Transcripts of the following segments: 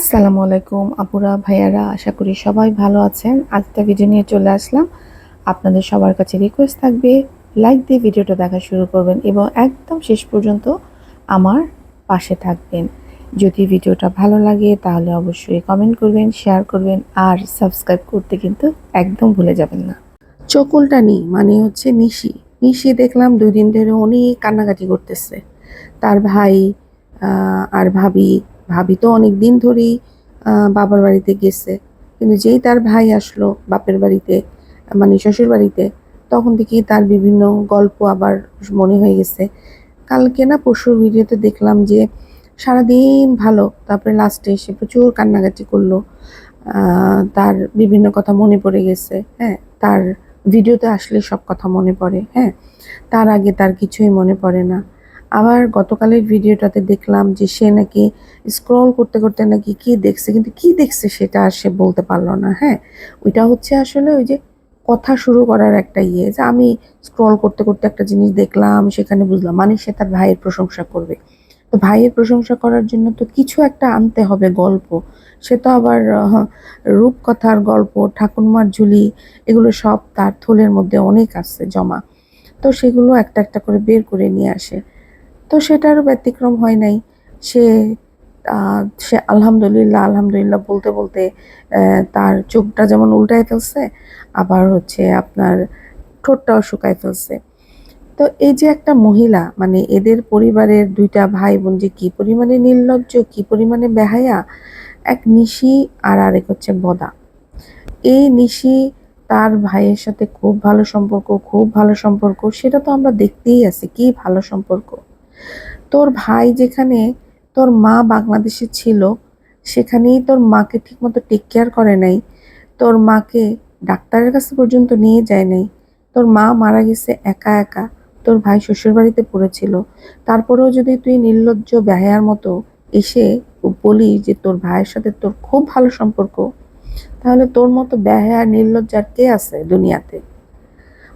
আসসালামু আলাইকুম আপুরা, ভাইয়ারা, আশা করি সবাই ভালো আছেন। আজকে ভিডিও নিয়ে চলে আসলাম। আপনাদের সবার কাছে রিকোয়েস্ট থাকবে লাইক দিয়ে ভিডিওটা দেখা শুরু করবেন এবং একদম শেষ পর্যন্ত আমার পাশে থাকবেন। যদি ভিডিওটা ভালো লাগে, তাহলে অবশ্যই কমেন্ট করবেন শেয়ার করবেন, আর সাবস্ক্রাইব করতে কিন্তু একদম ভুলে যাবেন না। চকুলটানি মানে হচ্ছে নিশি। নিশি দেখলাম দুই দিন ধরে অনেক কান্নাকাটি করতেছে। তার ভাই আর ভাবি ভাবি তো অনেক দিন ধরেই বাবার বাড়িতে গেছে। কিন্তু যেই তার ভাই আসলো বাপের বাড়িতে মানে শ্বশুর বাড়িতে, তখন থেকেই তার বিভিন্ন গল্প আবার মনে হয়ে গেছে। কালকে না পরশুর ভিডিওতে দেখলাম যে, সারাদিন ভালো, তারপরে লাস্টে এসে প্রচুর কান্নাকাটি করল। তার বিভিন্ন কথা মনে পড়ে গেছে হ্যাঁ? তার ভিডিওতে আসলে সব কথা মনে পড়ে হ্যাঁ? তার আগে তার কিছুই মনে পড়ে না। আবার গতকালের ভিডিওটাতে দেখলাম যে সে নাকি স্ক্রল করতে করতে নাকি কি দেখছে, কিন্তু কি দেখছে সেটা আর সে বলতে পারল না হ্যাঁ? ওইটা হচ্ছে আসলে ওই যে কথা শুরু করার একটা ইয়ে যে আমি স্ক্রল করতে করতে একটা জিনিস দেখলাম, সেখানে বুঝলাম মানে সে তার ভাইয়ের প্রশংসা করবে। তো ভাইয়ের প্রশংসা করার জন্য তো কিছু একটা আনতে হবে গল্প। সে তো আবার রূপকথার গল্প, ঠাকুরমার ঝুলি, এগুলো সব তার থলের মধ্যে অনেক আছে জমা। তো সেগুলো একটা একটা করে বের করে নিয়ে আসে। তো সেটারও ব্যতিক্রম হয় নাই। সে সে আলহামদুলিল্লাহ আলহামদুলিল্লাহ বলতে বলতে তার চোখটা যেমন উল্টায় ফেলছে, আবার হচ্ছে আপনার ঠোঁটটাও শুকায় ফেলছে। তো এই যে একটা মহিলা মানে এদের পরিবারের দুইটা ভাই বোন যে কি পরিমাণে নির্লজ্জ, কী পরিমাণে বেহায়া, এক নিশি আর আরেক হচ্ছে বদা। এই নিশি তার ভাইয়ের সাথে খুব ভালো সম্পর্ক, খুব ভালো সম্পর্ক, সেটা তো আমরা দেখতেই আছি, কি ভালো সম্পর্ক। তোর ভাই যেখানে তোর মা বাংলাদেশে ছিল, সেখানেই তোর মাকে ঠিকমতো টেক কেয়ার করে নাই। তোর মাকে ডাক্তারের কাছে পর্যন্ত নিয়ে যায় নাই। তোর মা মারা গেছে একা একা। তোর ভাই শ্বশুরবাড়িতে পড়েছিল। তারপরেও যদি তুই নির্লজ্জ ব্যয়ার মতো এসে বলি যে তোর ভাইয়ের সাথে তোর খুব ভালো সম্পর্ক, তাহলে তোর মতো ব্যয়া নির্লজ্জ আর কে আছে দুনিয়াতে?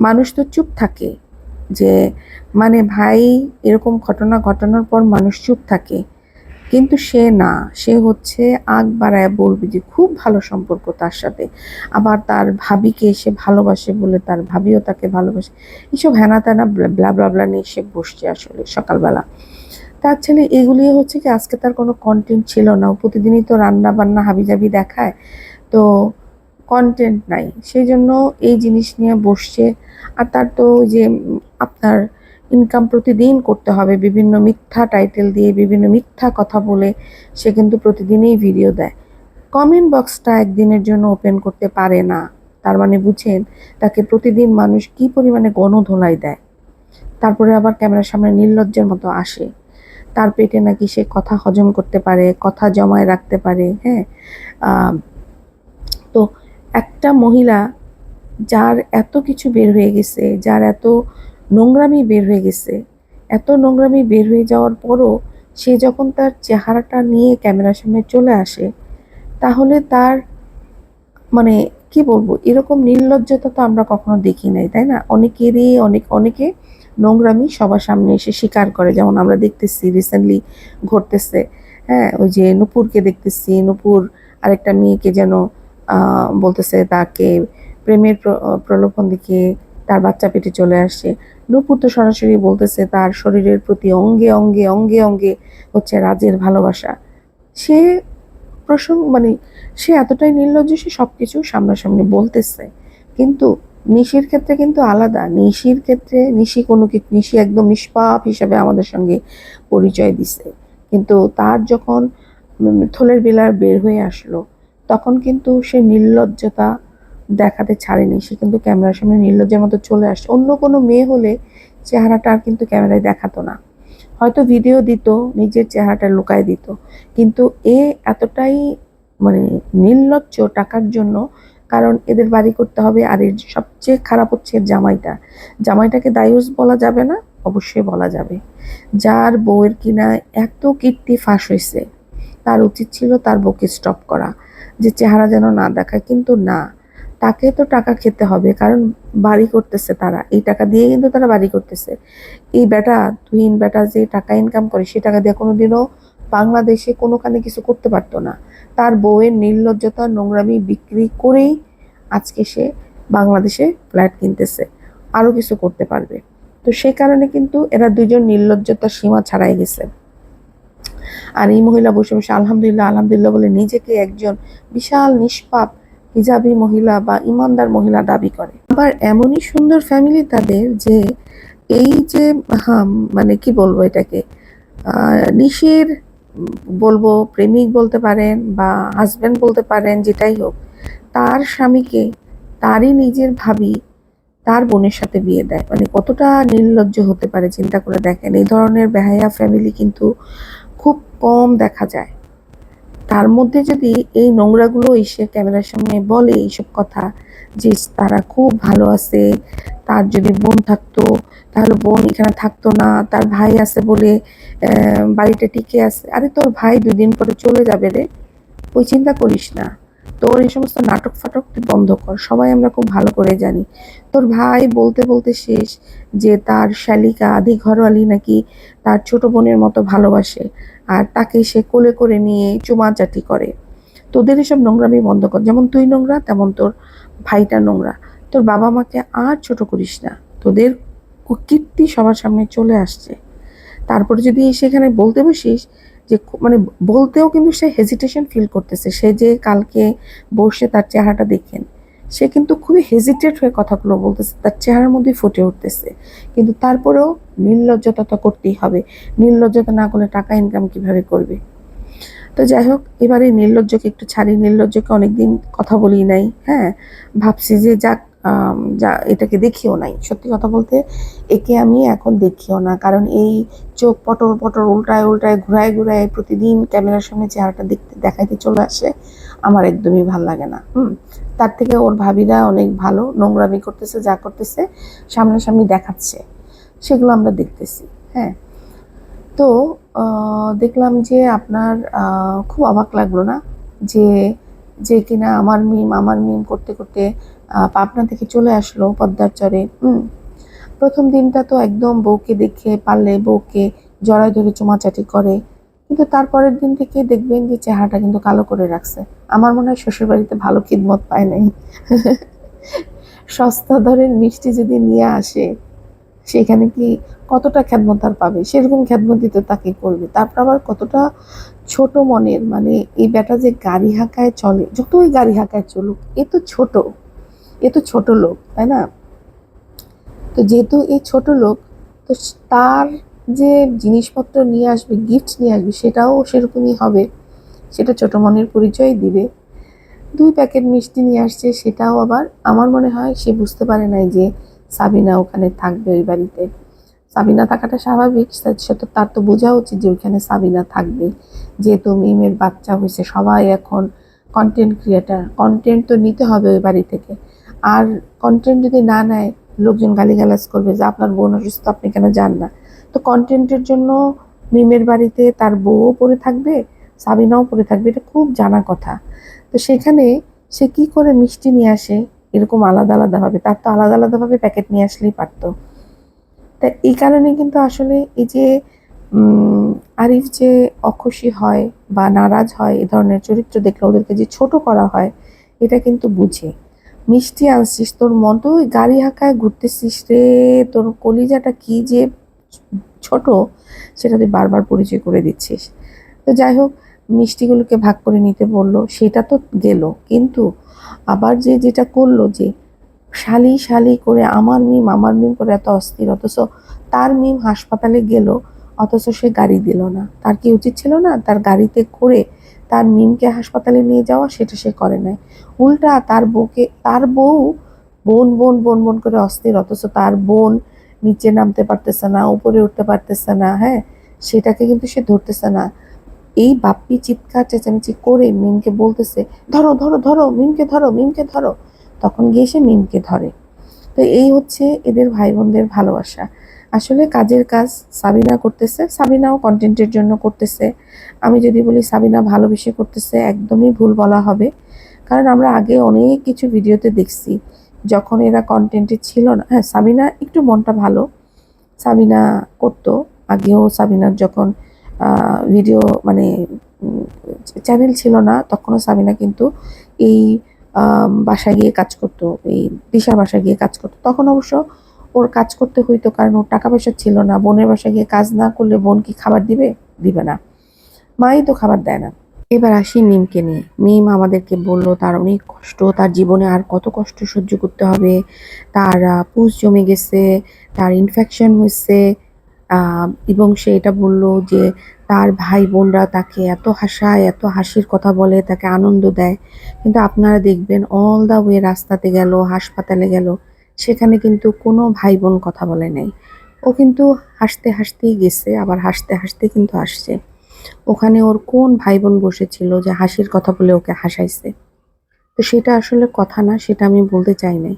মানুষ তো চুপ থাকে। যে মানে ভাই, এরকম ঘটনা ঘটানোর পর মানুষ চুপ থাকে। কিন্তু সে না। সে হচ্ছে আগ বাড়ায় বলবে যে, খুব ভালো সম্পর্ক তার সাথে। আবার তার ভাবিকে সে ভালোবাসে বলে তার ভাবিও তাকে ভালোবাসে। এইসব হ্যানা ত্যানা ব্লা ব্লা ব্লা নিয়ে সে বসছে আসলে সকালবেলা। তার ছেলে এগুলি হচ্ছে কি, আজকে তার কোনো কন্টেন্ট ছিল না। প্রতিদিনই তো রান্না বান্না হাবিজাবি দেখায়। তো কন্টেন্ট নাই। সেই জন্য এই জিনিস নিয়ে বসছে। আর তার তো যে আপনার ইনকাম প্রতিদিন করতে হবে, বিভিন্ন মিথ্যা টাইটেল দিয়ে বিভিন্ন মিথ্যা কথা বলে সে কিন্তু প্রতিদিনই ভিডিও দেয়। কমেন্ট বক্সটা একদিনের জন্য ওপেন করতে পারে না। তার মানে বুঝেন তাকে প্রতিদিন মানুষ কি পরিমাণে গণধোলাই দেয়? তারপরে আবার ক্যামেরার সামনে নির্লজ্জের মতো আসে। তার পেটে নাকি সে কথা হজম করতে পারে, কথা জমায় রাখতে পারে হ্যাঁ? তো একটা মহিলা যার এত কিছু বের হয়ে গেছে, যার এত নোংরামি বের হয়ে গেছে, এত নোংরামি বের হয়ে যাওয়ার পরও সে যখন তার চেহারাটা নিয়ে ক্যামেরার সামনে চলে আসে, তাহলে তার মানে কি বলব, এরকম নির্লজ্জতা তো আমরা কখনো দেখি নাই, তাই না? অনেকেরই অনেক, অনেকে নোংরামি সবার সামনে এসে স্বীকার করে, যেমন আমরা দেখতেছি রিসেন্টলি ঘটতেছে হ্যাঁ ওই যে নুপুরকে দেখতেছি, নুপুর আরেকটা মেয়েকে যেন বলতেছে তাকে প্রেমের প্রলোভন দেখিয়ে তার বাচ্চা পেটে চলে আসছে। নুপুর তো সরাসরি বলতেছে তার শরীরের প্রতি অঙ্গে অঙ্গে অঙ্গে অঙ্গে হচ্ছে রাজের ভালোবাসা। সে প্রসঙ্গ মানে সে এতটাই নির্লজ্জ সে সবকিছু সামনাসামনি বলতেছে। কিন্তু নিশির ক্ষেত্রে কিন্তু আলাদা। নিশির ক্ষেত্রে নিশি কোনো কি, নিশি একদম নিষ্পাপ হিসাবে আমাদের সঙ্গে পরিচয় দিছে। কিন্তু তার যখন থলের বিলার বের হয়ে আসলো তখন কিন্তু সে নির্লজ্জতা দেখাতে ছাড়েনি। সে কিন্তু ক্যামেরার সামনে নির্লজ্জের মতো চলে আসছে। অন্য কোনো মেয়ে হলে চেহারাটা আর কিন্তু ক্যামেরায় দেখাতো না। হয়তো ভিডিও দিত, নিজের চেহারাটা লুকায় দিত। কিন্তু এ এতটাই মানে নির্লজ্জ টাকার জন্য, কারণ এদের বাড়ি করতে হবে আর এর সবচেয়ে খারাপ হচ্ছে এর জামাইটা। জামাইটাকে দায়ুস বলা যাবে না, অবশ্যই বলা যাবে। যার বউয়ের কিনা এত কীর্তি ফাঁস হয়েছে, তার উচিত ছিল তার বউকে স্টপ করা। যে চেহারা যেন না দেখায়, কিন্তু না। তাকে তো টাকা খেতে হবে, কারণ বাড়ি করতেছে তারা। এই টাকা দিয়ে কিন্তু তারা বাড়ি করতেছে। এই বেটা, তুহিন বেটা যে টাকা ইনকাম করে, সে টাকা দিয়ে কোনোদিনও বাংলাদেশে কোনোখানে কিছু করতে পারতো না। তার বউয়ের নির্লজ্জতা, নোংরামি, বিক্রি করেই আজকে সে বাংলাদেশে ফ্ল্যাট কিনতেছে। আরও কিছু করতে পারবে। তো সেই কারণে কিন্তু এরা দুজন নির্লজ্জতার সীমা ছাড়াই গেছে। আর এই মহিলা বসে বসে আলহামদুলিল্লাহ আলহামদুলিল্লাহ বলে নিজেকে একজন বিশাল নিষ্পাপ, হিজাবি মহিলা বা ইমানদার মহিলা দাবি করে। আবার এমনই সুন্দর ফ্যামিলি তাদের যে এই যে, হাম মানে কি বলব এটাকে নিশের বলব, প্রেমিক বলতে পারেন বা হাজবেন্ড বলতে পারেন, যেটাই হোক, তার স্বামীকে তারই নিজের ভাবি তার বোনের সাথে বিয়ে দেয়। মানে কতটা নির্লজ্জ হতে পারে, চিন্তা করে দেখেন। এই ধরনের বেহায়া ফ্যামিলি কিন্তু কম দেখা যায়। তার মধ্যে যদি এই নোংরাগুলো এসে ক্যামেরার সামনে বলে এইসব কথা, যে তারা খুব ভালো আছে, তার যদি বোন থাকতো, তাহলে বোন এখানে থাকতো না, তার ভাই আছে বলে বাড়িটা টিকে আছে, আরে তোর ভাই দুদিন পরে চলে যাবে রে, ওই চিন্তা করিস না। তোর এই সমস্ত নাটক ফাটক তুই বন্ধ কর, সবাই আমরা খুব ভালো করে জানি। তোর ভাই বলতে বলতে শেষ, যে তার শালিকা আদি ঘরওয়ালি নাকি তার ছোট বোনের মতো ভালোবাসে। আর তাকে সে কোলে করে নিয়ে চুমাচাটি করে। তোদের এসব নোংরামি বন্ধ কর। যেমন তুই নোংরা, তেমন তোর ভাইটা নোংরা। তোর বাবা মাকে আর ছোট করিস না। তোদের কীর্তি সবার সামনে চলে আসছে। তারপরে যদি সেখানে বলতে বসিস যে মানে বলতেও কিন্তু সে হেজিটেশন ফিল করতেছে। সে যে কালকে বসে তার চেহারাটা দেখেন। সে কিন্তু খুবই হেজিটেট হয়ে কথাগুলো বলতেছে, তার চেহারার মধ্যেই ফুটে উঠতেছে। কিন্তু তারপরেও নির্লজ্জতা তো করতেই হবে। নির্লজ্জতা না করলে টাকা ইনকাম কীভাবে করবে? তো যাই হোক, এবারে নির্লজ্জকে একটু ছাড়ি। নির্লজ্জকে অনেকদিন কথা বলি নাই হ্যাঁ? ভাবছি যে যাক যা এটাকে দেখিও নাই। সত্যি কথা বলতে, একে আমি এখন দেখিও না। কারণ এই চোখ পটর পটর উল্টায় উল্টায়, ঘুরায় ঘুরায় প্রতিদিন ক্যামেরার সামনে চেহারাটা দেখতে, দেখাইতে চলে আসে, আমার একদমই ভালো লাগে না। হুম, তার থেকে ওর ভাবিরা অনেক ভালো, নোংরামি করতেছে, যা করতেছে, সামনাসামনি দেখাচ্ছে। সেগুলো আমরা দেখতেছি হ্যাঁ। তো দেখলাম যে আপনার খুব অবাক লাগল না? যে যে কিনা আমার মিম আমার মিম করতে করতে পাবনা থেকে চলে আসলো পদ্মার চরে। হুম। প্রথম দিনটা তো একদম বউকে দেখে, পারলে বউকে জড়ায় ধরে চুমাচাটি করে। কিন্তু তারপরের দিন থেকে দেখবেন যে চেহারাটা কিন্তু কালো করে রাখছে। আমার মনে হয় শ্বশুরবাড়িতে ভালো খিদমত পায় নাই। সস্তা দরের মিষ্টি যদি নিয়ে আসে, সেখানে কি কতটা খ্যাতমত আর পাবে? সেরকম খ্যাতমতি তো তাকে করবে। তারপর আবার কতটা ছোট মনের মানে এই বেটা যে গাড়ি হাঁকায় চলে, যতই গাড়ি হাঁকায় চলুক, এ তো ছোট। এ তো ছোট লোক, তাই না? তো যেহেতু এই ছোট লোক, তো তার যে জিনিসপত্র নিয়ে আসবে গিফট নিয়ে আসবে, সেটাও সেরকমই হবে। সেটা ছোট মনের পরিচয় দিবে। দুই প্যাকেট মিষ্টি নিয়ে আসছে, সেটাও আবার আমার মনে হয় সে বুঝতে পারে নাই যে সাবিনা ওখানে থাকবে ওই বাড়িতে। সাবিনা থাকাটা স্বাভাবিক, সে তো, তার তো বোঝা উচিত যে ওইখানে সাবিনা থাকবে। যেহেতু মিমের বাচ্চা হয়েছে, সবাই এখন কন্টেন্ট ক্রিয়েটার কন্টেন্ট তো নিতে হবে ওই বাড়ি থেকে। আর কন্টেন্ট যদি না নেয়, লোকজন গালিগালাজ করবে যে আপনার বোন অসুস্থ, আপনি কেন যান না? তো কন্টেন্টের জন্য মিমের বাড়িতে তার বউও পড়ে থাকবে, সাবিনাও পড়ে থাকবে, এটা খুব জানা কথা। তো সেখানে সে কি করে মিষ্টি নিয়ে আসে, এরকম আলাদা আলাদাভাবে তার তো আলাদা আলাদাভাবে প্যাকেট নিয়ে আসলেই পারতো। তা এই কারণে কিন্তু আসলে এই যে আরিফ যে অখুশি হয় বা নারাজ হয় এ ধরনের চরিত্র দেখলে ওদেরকে যে ছোট করা হয়, এটা কিন্তু বুঝে। মিষ্টি আনছিস, তোর মন তো ওই গাড়ি হাঁকায় ঘুরতেছিস রে, তোর কলিজাটা কি যে ছোট, সেটা তুই বারবার পরিচয় করে দিচ্ছিস। তো যাই হোক, মিষ্টিগুলোকে ভাগ করে নিতে বলল, সেটা তো গেল। কিন্তু আবার যে যেটা করল যে শালি শালি করে আমার মিম আমার মিম করে এত অস্থির, অথচ তার মিম হাসপাতালে গেল, অথচ সে গাড়ি দিল না। তার কি উচিত ছিল না তার গাড়িতে করে তার মিমকে হাসপাতালে নিয়ে যাওয়া সেটা সে করে নাই। উল্টা তার বউকে, তার বউ বোন বোন বোন বোন করে অস্থির, অথচ তার বোন নিচে নামতে পারতেছে না, উপরে উঠতে পারতেছে না হ্যাঁ? সেটাকে কিন্তু সে ধরতেছে না। এই বাপ্পি চিৎকার, চেঁচামেচি করে মিমকে বলতেছে, ধরো ধরো ধরো, মিমকে ধরো মিমকে ধরো। তখন গিয়ে সে মিমকে ধরে। তো এই হচ্ছে এদের ভাই বোনদের ভালোবাসা। আসলে কাজের কাজ সাবিনা করতেছে, সাবিনাও কন্টেন্টের জন্য করতেছে। আমি যদি বলি সাবিনা ভালোবেসে করতেছে, একদমই ভুল বলা হবে। কারণ আমরা আগে অনেক কিছু ভিডিওতে দেখছি, যখন এরা কন্টেন্টে ছিল না। হ্যাঁ সাবিনা একটু মনটা ভালো। সাবিনা করতো, আগেও সাবিনার যখন ভিডিও মানে চ্যানেল ছিল না, তখনও সাবিনা কিন্তু এই বাসায় গিয়ে কাজ করতো, এই দিশার বাসায় গিয়ে কাজ করতো। তখন অবশ্য ওর কাজ করতে হইতো কারণ ওর টাকা পয়সা ছিল না। বোনের বাসায় গিয়ে কাজ না করলে বোন কি খাবার দিবে? দিবে না। মাই তো খাবার দেয় না। এবার আসি মিমকে নিয়ে। মিম আমাদেরকে বলল, তার অনেক কষ্ট। তার জীবনে আর কত কষ্ট সহ্য করতে হবে। তার পুষ জমে গেছে, তার ইনফেকশন হয়েছে এবং সে এটা বলল যে তার ভাই বোনরা তাকে এত হাসায়, এত হাসির কথা বলে, তাকে আনন্দ দেয়। কিন্তু আপনারা দেখবেন অল দা ওয়ে রাস্তাতে গেল, হাসপাতালে গেল সেখানে কিন্তু কোনো ভাই বোন কথা বলে নাই। ও কিন্তু হাসতে হাসতেই গেছে, আবার হাসতে হাসতে কিন্তু আসছে। ওখানে ওর কোন ভাই বোন বসেছিল যে হাসির কথা বলে ওকে হাসাইছে? তো সেটা আসলে কথা না, সেটা আমি বলতে চাই নাই।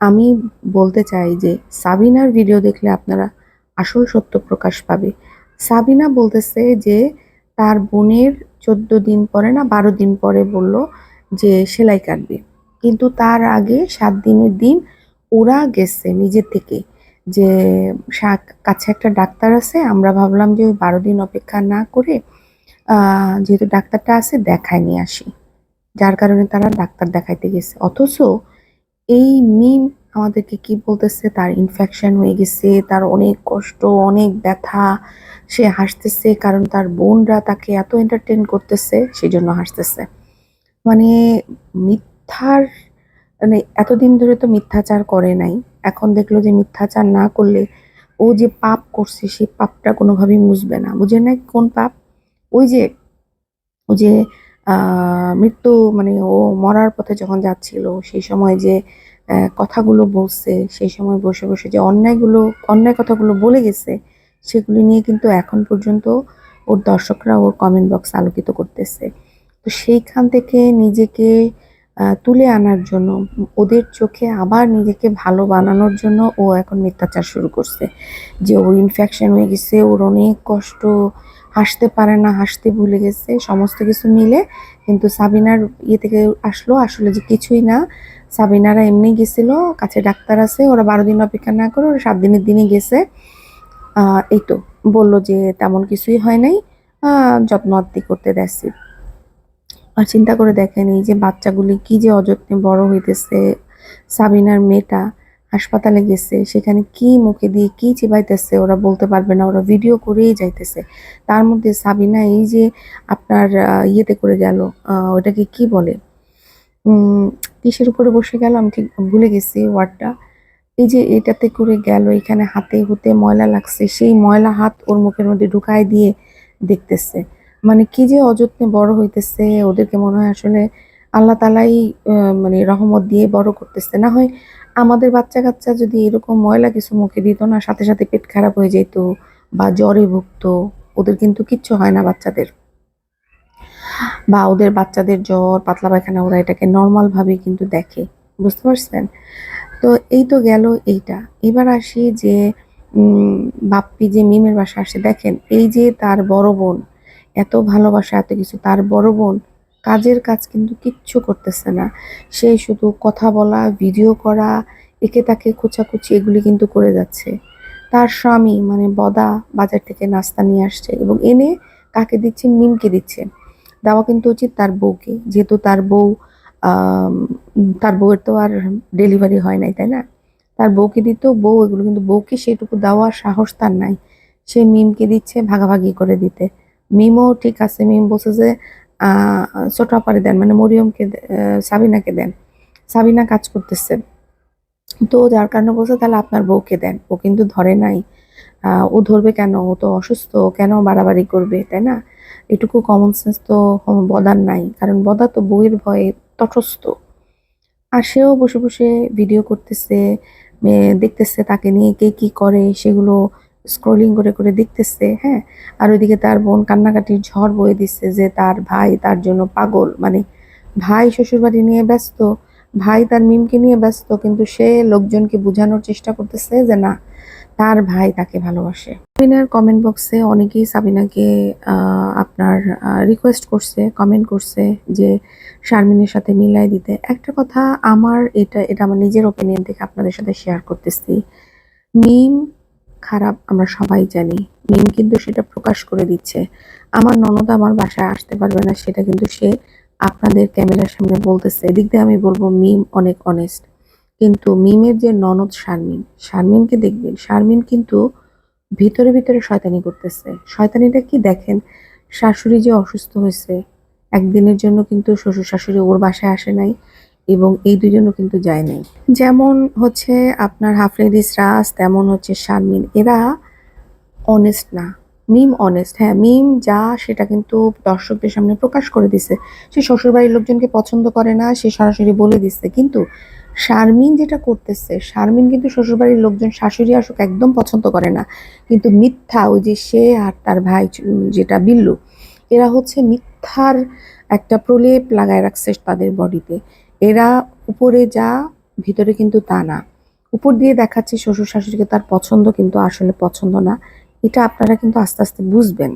আমি বলতে চাই যে সাবিনার ভিডিও দেখলে আপনারা আসল সত্য প্রকাশ পাবে। সাবিনা বলতেছে যে তার বোনের চোদ্দ দিন পরে না বারো দিন পরে বলল যে সেলাই কাটবে। কিন্তু তার আগে সাত দিনের দিন ওরা গেছে নিজে থেকে যে কাছে একটা ডাক্তার আছে, আমরা ভাবলাম যে ওই বারো দিন অপেক্ষা না করে যেহেতু ডাক্তারটা আছে দেখায় নিয়ে আসি। যার কারণে তারা ডাক্তার দেখাইতে গেছে। অথচ এই মিম আমাদেরকে কি বলতেছে? তার ইনফেকশন হয়ে গেছে, তার অনেক কষ্ট, অনেক ব্যথা, সে হাসতেছে কারণ তার বোনরা তাকে এত এন্টারটেন করতেছে সেই জন্য হাসতেছে। মানে মিথ্যার মানে এতদিন ধরে তো মিথ্যাচার করে নাই। এখন দেখল যে মিথ্যাচার না করলে ও যে পাপ করছে সেই পাপটা কোনোভাবেই মুছবে না। বুঝে নাই কোন পাপ? ওই যে, ও যে মৃত্যু মানে ও মরার পথে যখন যাচ্ছিল, সেই সময় যে কথাগুলো বলছে, সেই সময় বসে বসে যে অন্যায়গুলো, অন্যায় কথাগুলো বলে গেছে, সেগুলি নিয়ে কিন্তু এখন পর্যন্ত ওর দর্শকরা ওর কমেন্ট বক্স আলোকিত করতেছে। তো সেইখান থেকে নিজেকে তুলে আনার জন্য, ওদের চোখে আবার নিজেকে ভালো বানানোর জন্য ও এখন মিথ্যাচার শুরু করছে। যে ওর ইনফেকশন হয়ে গেছে, ওর অনেক কষ্ট, হাসতে পারে না, হাসতে ভুলে গেছে, সমস্ত কিছু মিলে। কিন্তু সাবিনার ইয়ে থেকে আসলো, আসলে যে কিছুই না, সাবিনারা এমনি গেছিল, কাছে ডাক্তার আছে, ওরা বারো দিন অপেক্ষা না করে, ওরা সাত দিনের দিনে গেছে। এই তো, বলল যে তেমন কিছুই হয় নাই যত্ন আত্তি করতে দেখছি আর চিন্তা করে দেখেন এই যে বাচ্চাগুলি কি যে অযত্নে বড় হইতেছে। সাবিনার মেয়েটা হাসপাতালে গেছে, সেখানে কি মুখে দিয়ে কি চিবাইতেছে ওরা বলতে পারবে না, ওরা ভিডিও করেই যাইতেছে। তার মধ্যে সাবিনা এই যে আপনার ইয়েতে করে গেল ওটাকে কি বলে? কিসের উপরে বসে গেল? আমি ঠিক ভুলে গেছি ওয়ার্ডটা। এই যে এটাতে করে গেল, এখানে হাতে হুতে ময়লা লাগছে, সেই ময়লা হাত ওর মুখের মধ্যে ঢুকায় দিয়ে দেখতেছে। মানে কি যে অযত্নে বড় হইতেছে, ওদেরকে মনে হয় আসলে আল্লাহ তালাই মানে রহমত দিয়ে বড় করতেছে। না হয় আমাদের বাচ্চা কাচ্চা যদি এরকম ময়লা কিছু মুখে দিত না, সাথে সাথে পেট খারাপ হয়ে যেত বা জ্বরে ভুগতো, ওদের কিন্তু কিচ্ছু হয় না বাচ্চাদের। বা ওদের বাচ্চাদের জ্বর, পাতলা পায়খানা ওরা এটাকে নর্মাল ভাবে কিন্তু দেখে। বুঝতে পারছেন? তো এই তো গেল এইটা। এবার আসি যে বাপ্পি যে মিমের বাসা আসে, দেখেন, এই যে তার বড় বোন এত ভালোবাসা, এত কিছু। তার বড় বোন কাজের কাজ কিন্তু কিচ্ছু করতেছে না। সে শুধু কথা বলা ভিডিও করা, একে তাকে খোঁচাখুচি এগুলি কিন্তু করে যাচ্ছে। তার স্বামী মানে বদা বাজার থেকে নাস্তা নিয়ে আসছে এবং এনে কাকে দিচ্ছে? মিমকে দিচ্ছে। দেওয়া কিন্তু উচিত তার বউকে। যেহেতু তার বউ তার বউয়ের তো আর ডেলিভারি হয় নাই, তাই না? তার বউকে দিত, বউ এগুলো কিন্তু বউকে সেটুকু দেওয়ার সাহস তার নাই। সে মিমকে দিচ্ছে ভাগাভাগি করে দিতে। মিমও ঠিক আছে, মিম বলছে যে ছোট দেন মানে মরিয়মকে সাবিনাকে দেন। সাবিনা কাজ করতেছে। তো যার কারণে বলছে, তাহলে আপনার বউকে দেন, ও কিন্তু ধরে নাই। ও ধরবে কেন? ও তো অসুস্থ, কেন বাড়াবাড়ি করবে? তাই না? এটুকু কমন সেন্স তো বদার নাই, কারণ বদা তো বউয়ের ভয়ে তটস্থ। আর সেও বসে বসে ভিডিও করতেছে দেখতেছে তাকে নিয়ে কে কি করে, সেগুলো স্ক্রলিং করে করে দেখতেছে হ্যাঁ? আর ওইদিকে তার বোন কান্নাকাটির ঝড় বয়ে দিচ্ছে যে তার ভাই তার জন্য পাগল। মানে ভাই শ্বশুরবাড়ি নিয়ে ব্যস্ত, ভাই তার মিমকে নিয়ে ব্যস্ত, কিন্তু সে লোকজনকে বোঝানোর চেষ্টা করতেছে যে না, তার ভাই তাকে ভালোবাসে। সাবিনার কমেন্ট বক্সে অনেকেই সাবিনাকে আপনার রিকোয়েস্ট করছে কমেন্ট করছে যে শারমিনের সাথে মিলাই দিতে। একটা কথা আমার এটা এটা আমার নিজের ওপিনিয়ন থেকে আপনাদের সাথে শেয়ার করতেছি। মিম খারাপ আমরা সবাই জানি। মিম কিন্তু সেটা প্রকাশ করে দিচ্ছে। আমার ননদ আমার বাসায় আসতে পারবে না, সেটা কিন্তু সে আপনাদের ক্যামেরার সামনে বলতেছে। এদিক দিয়ে আমি বলব, মিম অনেক অনেস্ট কিন্তু মিমের যে ননদ শারমিন, শারমিনকে দেখবেন, শারমিন কিন্তু ভিতরে ভিতরে শয়তানি করতেছে। শয়তানিটা কি দেখেন? শাশুড়ি যে অসুস্থ হয়েছে, একদিনের জন্য কিন্তু শ্বশুর শাশুড়ি ওর বাসায় আসে নাই। এবং এই দুজনও কিন্তু যায় নাই। যেমন হচ্ছে আপনার হাফলেডিস রাস তেমন হচ্ছে শারমিন। এরা অনেস্ট না। মিম অনেস্ট হ্যাঁ মিম যা সেটা কিন্তু দর্শকদের সামনে প্রকাশ করে দিছে। সে শ্বশুরবাড়ির লোকজনকে পছন্দ করে না, সে সরাসরি বলে দিচ্ছে কিন্তু শারমিন যেটা করতেছে, শারমিন কিন্তু শ্বশুরবাড়ির লোকজন, শাশুড়ি আসুক, একদম পছন্দ করে না। কিন্তু মিথ্যা, ওই যে সে আর তার ভাই যেটা বিল্লু, এরা হচ্ছে মিথ্যার একটা প্রলেপ লাগায় রাখছে তাদের বডিতে এরা উপরে যা, ভিতরে কিন্তু তা না। উপর দিয়ে দেখাচ্ছে শ্বশুর শাশুড়িকে তার পছন্দ কিন্তু আসলে পছন্দ না। এটা আপনারা কিন্তু আস্তে আস্তে বুঝবেন।